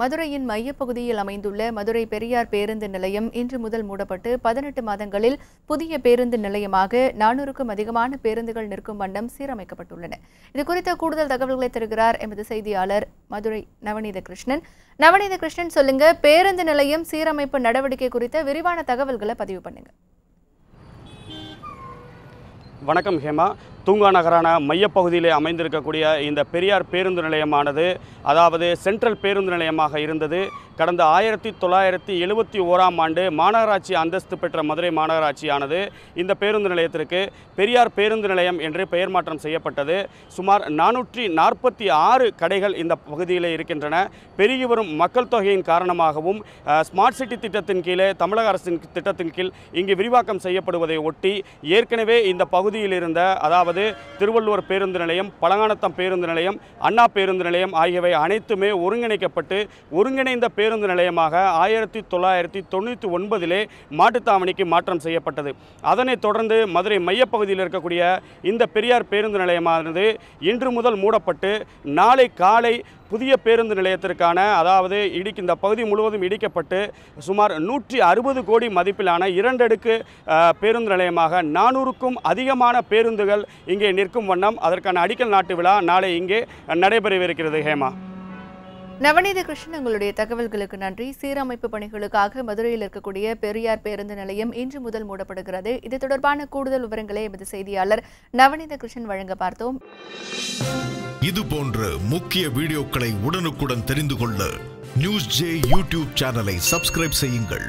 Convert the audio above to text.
மதுரையின் மையப்பகுதியில் அமைந்துள்ள மதுரை பெரியார் பேருந்து நிலையம் இன்று முதல் மூடப்பட்டு பதினெட்டு மாதங்களில் புதிய பேருந்து நிலையமாக நானூறுக்கும் அதிகமான பேருந்துகள் நிற்கும் வண்ணம் சீரமைக்கப்பட்டுள்ளன. இது குறித்த கூடுதல் தகவல்களை தருகிறார் எமது செய்தியாளர் மதுரை நவநீத கிருஷ்ணன் நவநீத கிருஷ்ணன் சொல்லுங்க பேருந்து நிலையம் சீரமைப்பு நடவடிக்கை குறித்த விரிவான தகவல்களை பதிவு பண்ணுங்க. வணக்கம் ஹேமா. தூங்கா நகரான மையப்பகுதியிலே அமைந்திருக்கக்கூடிய இந்த பெரியார் பேருந்து நிலையமானது அதாவது சென்ட்ரல் பேருந்து நிலையமாக இருந்தது. கடந்த ஆயிரத்தி தொள்ளாயிரத்தி எழுபத்தி ஓராம் ஆண்டு மாநகராட்சி அந்தஸ்து பெற்ற மதுரை மாநகராட்சியானது இந்த பேருந்து நிலையத்திற்கு பெரியார் பேருந்து நிலையம் என்று பெயர் மாற்றம் செய்யப்பட்டது. சுமார் நானூற்றி நாற்பத்தி ஆறு கடைகள் இந்த பகுதியில் இருக்கின்றன. பெருகி வரும் மக்கள் தொகையின் காரணமாகவும் ஸ்மார்ட் சிட்டி திட்டத்தின் கீழே தமிழக அரசின் திட்டத்தின் கீழ் இங்கு விரிவாக்கம் செய்யப்படுவதை ஒட்டி ஏற்கனவே இந்த பகுதியில் இருந்த அதாவது திருவள்ளுவர் பேருந்து நிலையம் பழங்கானத்தம் பேருந்து நிலையம் அண்ணா பேருந்து நிலையம் ஆகியவை அனைத்துமே ஒருங்கிணைக்கப்பட்டு ஒருங்கிணைந்த பேருந்து நிலையமாக ஆயிரத்தி தொள்ளாயிரத்தி தொண்ணூற்றி ஒன்பதிலே மாட்டுத்தாவணிக்கு மாற்றம் செய்யப்பட்டது. அதனைத் தொடர்ந்து மதுரை மையப்பகுதியில் இருக்கக்கூடிய இந்த பெரியார் பேருந்து நிலையமானது இன்று முதல் மூடப்பட்டு நாளை காலை புதிய பேருந்து நிலையத்திற்கான அதாவது இடிக்கு இந்த பகுதி முழுவதும் இடிக்கப்பட்டு சுமார் நூற்றி அறுபது கோடி மதிப்பிலான இரண்டடுக்கு பேருந்து நிலையமாக நானூறுக்கும் அதிகமான பேருந்துகள் இங்கே நிற்கும் வண்ணம் அதற்கான அடிக்கல் நாட்டு விழா நாளை இங்கே நடைபெறவிருக்கிறது ஹேமா. நவநீத கிருஷ்ணன் உங்களுடைய தகவல்களுக்கு நன்றி. சீரமைப்பு பணிகளுக்காக மதுரையில் இருக்கக்கூடிய பெரியார் பேருந்து நிலையம் இன்று முதல் மூடப்படுகிறது. இது தொடர்பான கூடுதல் விவரங்களை எமது செய்தியாளர் நவநீத கிருஷ்ணன் வழங்க பார்த்தோம். இது போன்ற முக்கிய வீடியோக்களை உடனுக்குடன் தெரிந்து கொள்ள நியூஸ் ஜே யூடியூப் சேனலை சப்ஸ்கிரைப் செய்யுங்கள்.